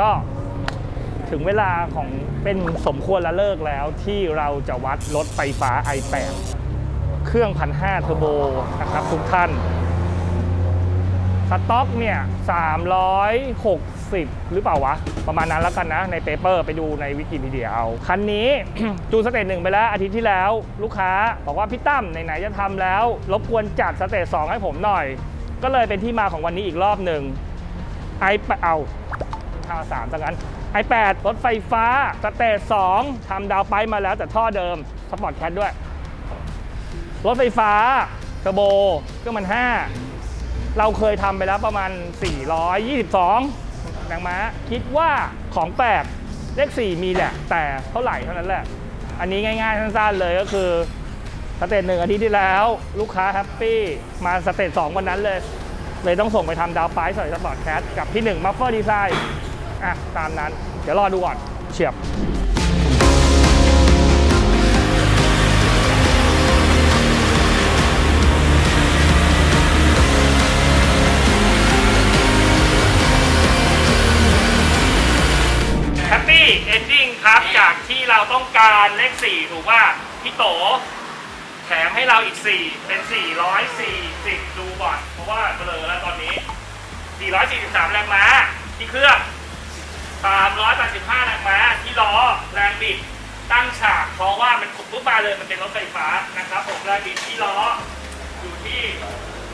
ก็ถึงเวลาของเป็นสมควรละเลิกแล้วที่เราจะวัดรถไฟฟ้า i8 เครื่อง1,500เทอร์โบนะครับทุกท่าน สต็อกเนี่ย 360 หรือเปล่าวะ ประมาณนั้นแล้วกันนะ ในเปเปอร์ไปดูในวิกิพีเดียเอา คันนี้ จูสเตจหนึ่งไปแล้วอาทิตย์ที่แล้ว ลูกค้าบอกว่าพี่ตั้มไหนๆจะทำแล้ว รบกวนจัดสเตจสองให้ผมหน่อย ก็เลยเป็นที่มาของวันนี้อีกรอบหนึ่งไอเอา ท่าสามซะงั้น i8 รถไฟฟ้าสเตจ2ทำดาวไปมาแล้วแต่ท่อเดิมสปอร์ตแคทด้วย รถไฟฟ้าเทอร์โบเครื่องมัน 5 เราเคยทำไปแล้วประมาณ 422แรงม้าคิดว่าของแปลกเลข 4 มีแหละ แต่เท่าไหร่เท่านั้นแหละ อันนี้ง่ายๆสั้นๆเลยก็คือสเตจหนึ่งอาทิตย์ที่แล้ว ลูกค้าแฮปปี้มาสเตจสองวันนั้นเลย เลยต้องส่งไปทำดาวไปใส่สปอร์ตแคทกับพี่หนึ่งมัฟเฟอร์ดีไซน์ อะตามนั้น เดี๋ยวรอดูก่อนเฉียบแฮปปี้เอนดิ้งครับจากที่เราต้องการเลข 4 ถูกว่าพี่โต แถมให้เราอีก 4 เป็น 440 ดูก่อน เพราะว่าเบลอแล้วตอนนี้ 443 แรงม้าที่เครื่อง 385แรงม้าที่ล้อแรงบิดตั้งฉากเพราะว่ามันขุดปุ๊บมาเลยมันเป็นรถไฟฟ้านะครับผมแรงบิดที่ล้ออยู่ที่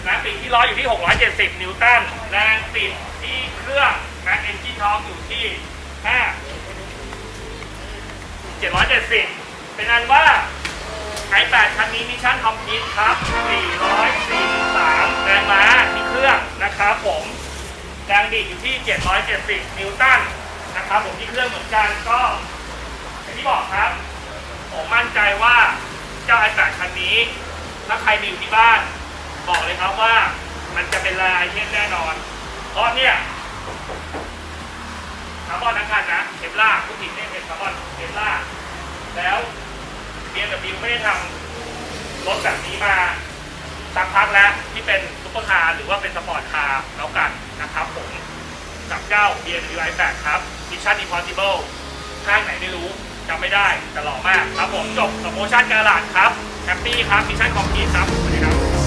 แรงบิดที่ล้ออยู่ที่ 670 นิวตันแรงบิดที่เครื่องแรงเอนจินท้องอยู่ที่ 5 770 เป็นอันว่า i8 คันนี้มิชชั่นคอมพลีทครับ 443 แรงม้าที่เครื่องนะครับผมแรงบิดอยู่ที่ 770 นิวตัน นะครับผมที่เครื่องเหมือนกันก็อย่างที่บอกครับ ผมมั่นใจว่าเจ้า i8 คันนี้ ถ้าใครมีอยู่ที่บ้าน บอกเลยครับว่ามันจะเป็นลายเทมแน่นอน เพราะเนี่ยคาร์บอนทั้งคันนะเทฟล่าผู้ผิดเนี่ยเป็นคาร์บอนเทฟล่าแล้วเบียร์กับบิวไม่ได้ทำรถแบบนี้มาสักพักแล้วที่เป็นซุปเปอร์คาร์หรือว่าเป็นสปอร์ตคาร์แล้วกันนะครับผมกับเจ้า BMW i8 ครับ Mission Impossible ข้างไหนไม่รู้จำไม่ได้แต่หล่อมากครับผมจบกับโมชั่นการลาดครับแฮปปี้ครับมิชชั่นคอมพลีทครับสวัสดีครับ